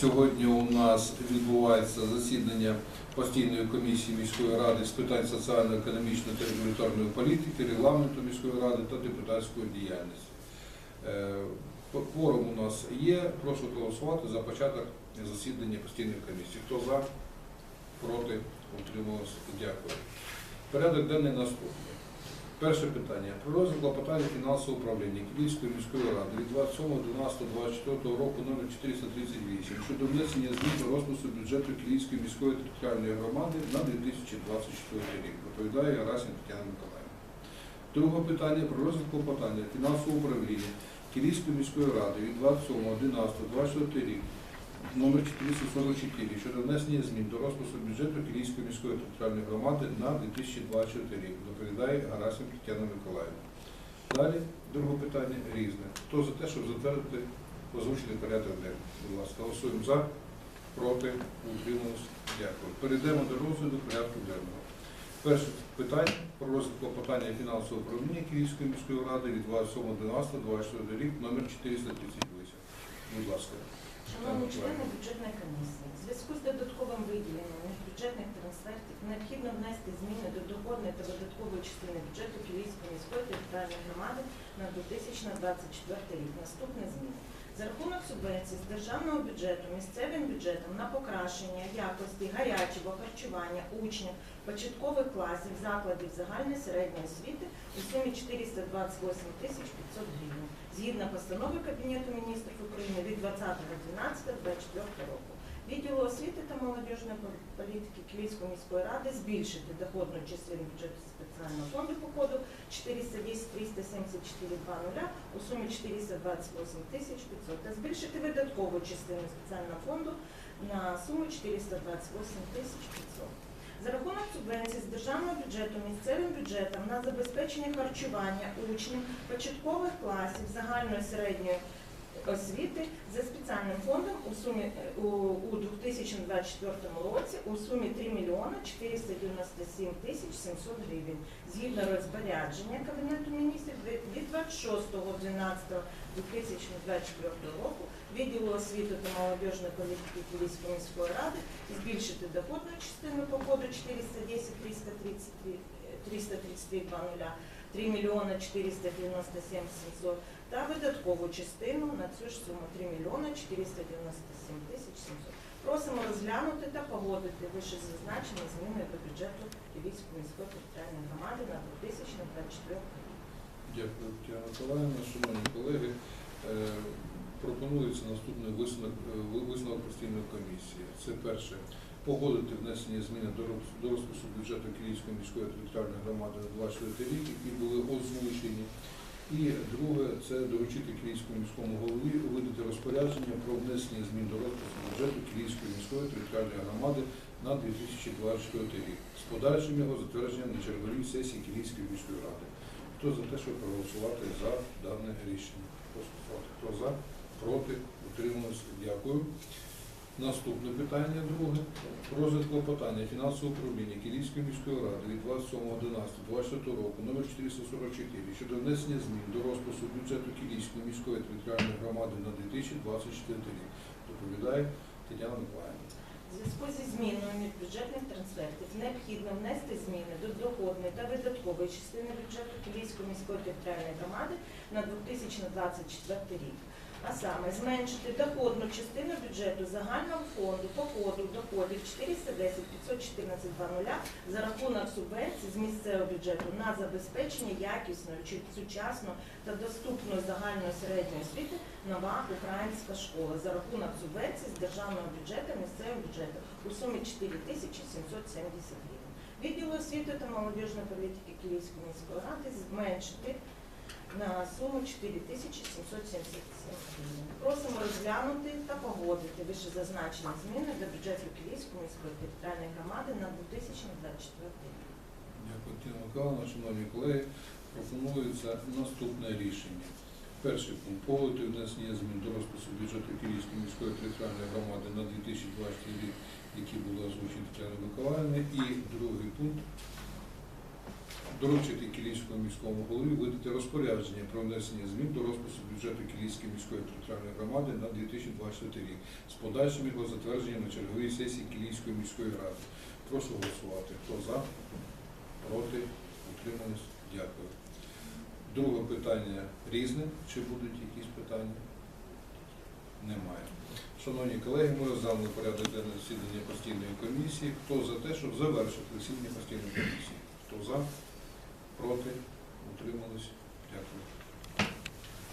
Сьогодні у нас відбувається засідання постійної комісії міської ради з питань соціально-економічної та регуляторної політики, регламенту міської ради та депутатської діяльності. Е, Кворум у нас є. Прошу голосувати за початок засідання постійної комісії. Хто за, проти, утримувався. Дякую. Порядок денний наступний. Перше питання. Про розгляд клопотання фінансового управління Київської міської ради від 27.12.24 року номер 438 щодо внесення змін до розпису бюджету Київської міської територіальної громади на 2024 рік. Доповідає Гарасін Тетяна Миколаївна. Друге питання про розгляд клопотання фінансового управління Київської міської ради від 27.11.24 рік номер 444 щодо внесення змін до розпису бюджету Київської міської територіальної громади на 2024 рік. Доповідає Гарасим Тетяна Миколаївна. Далі друге питання різне. Хто за те, щоб затвердити озвучений порядок денний? Будь ласка, голосуємо за, проти, утрималися. Дякую. Перейдемо до розгляду порядку денного. Перше питання про розгляд клопотання фінансового управління Київської міської ради від 27.12.24 рік номер 438. Будь ласка. Шановні члени бюджетної комісії, в зв'язку з додатковим виділенням міжбюджетних трансфертів необхідно внести зміни до доходної та видаткової частини бюджету Київської міської територіальної громади на 2024 рік. Наступні зміни. За рахунок субвенцій з державного бюджету місцевим бюджетом на покращення якості гарячого харчування учнів початкових класів закладів загальної середньої освіти у сумі 428 тисяч 500 гривень згідно постанови Кабінету міністрів України від 20.12.24 року. Відділу освіти та молодіжної політики Київської міської ради збільшити доходну частину бюджету спеціального фонду по коду 410 374 20 у сумі 428 тисяч 500 та збільшити видаткову частину спеціального фонду на суму 428 тисяч 500. За рахунок субвенцій з державного бюджету місцевим бюджетом на забезпечення харчування учнів початкових класів загальної середньої освіти за спеціальним фондом у сумі е, у, у 2024 році у сумі 3 мільйони 497 тисяч 700 гривень. Згідно розпорядження Кабінету міністрів від- від 26.12.2024 року відділу освіти та молодіжної політики Київської міської ради збільшити доходну частину по коду 410 333 333 20 3 мільйони 497 700 та видаткову частину на цю ж суму 3 мільйони 497 тисяч 700. Просимо розглянути та погодити вище зазначені зміни до бюджету Київської міської територіальної громади на 2024 рік. Дякую, Тетяна Миколаївна. Шановні колеги, е, пропонується наступний висновок, е, висновок постійної комісії. Це перше. Погодити внесення змін до розпису бюджету Київської міської територіальної громади на 24 рік, які були озвучені. І друге, це доручити Київському міському голові видати розпорядження про внесення змін до розпису бюджету Київської міської територіальної громади на 2024 рік з подальшим його затвердженням на черговій сесії Київської міської ради. Хто за те, щоб проголосувати за дане рішення? Хто за, проти, утрималися? Дякую. Наступне питання друге. Розвитку питання фінансового управління Київської міської ради від 27.11.24 року номер 444 щодо внесення змін до розпису бюджету Київської міської територіальної громади на 2024 рік. Доповідає Тетяна Миколаївна. У зв'язку зі зміною міжбюджетних трансфертів необхідно внести зміни до доходної та видаткової частини бюджету Київської міської територіальної громади на 2024 рік. А саме зменшити доходну частину бюджету загального фонду по коду доходів 410 514 20 за рахунок субвенцій з місцевого бюджету на забезпечення якісної чи сучасної та доступної загальної середньої освіти нова українська школа за рахунок субвенцій з державного бюджету місцевого бюджету у сумі 4 тисячі 770 гривень. Відділу освіти та молодіжної політики Київської міської ради зменшити на суму 4 тисячі 777 гривень. Просимо розглянути та погодити вище зазначені зміни до бюджету Київської міської територіальної громади на 2024 рік. Дякую, Тетяна Миколаївна. Шановні колеги, пропонується наступне рішення. Перший пункт погодити внесення змін до розпису бюджету Київської міської територіальної громади на 2020 рік, які були озвучені Тетяною Миколаївною. І другий пункт доручити Кілійському міському голові видати розпорядження про внесення змін до розпису бюджету Кілійської міської територіальної громади на 2024 рік з подальшим його затвердженням на черговій сесії Кілійської міської ради. Прошу голосувати. Хто за? Проти? Утримались? Дякую. Друге питання різне. Чи будуть якісь питання? Немає. Шановні колеги, ми розглянули порядок денного засідання постійної комісії. Хто за те, щоб завершити засідання постійної комісії? Хто за? Проти? Утримались? Дякую.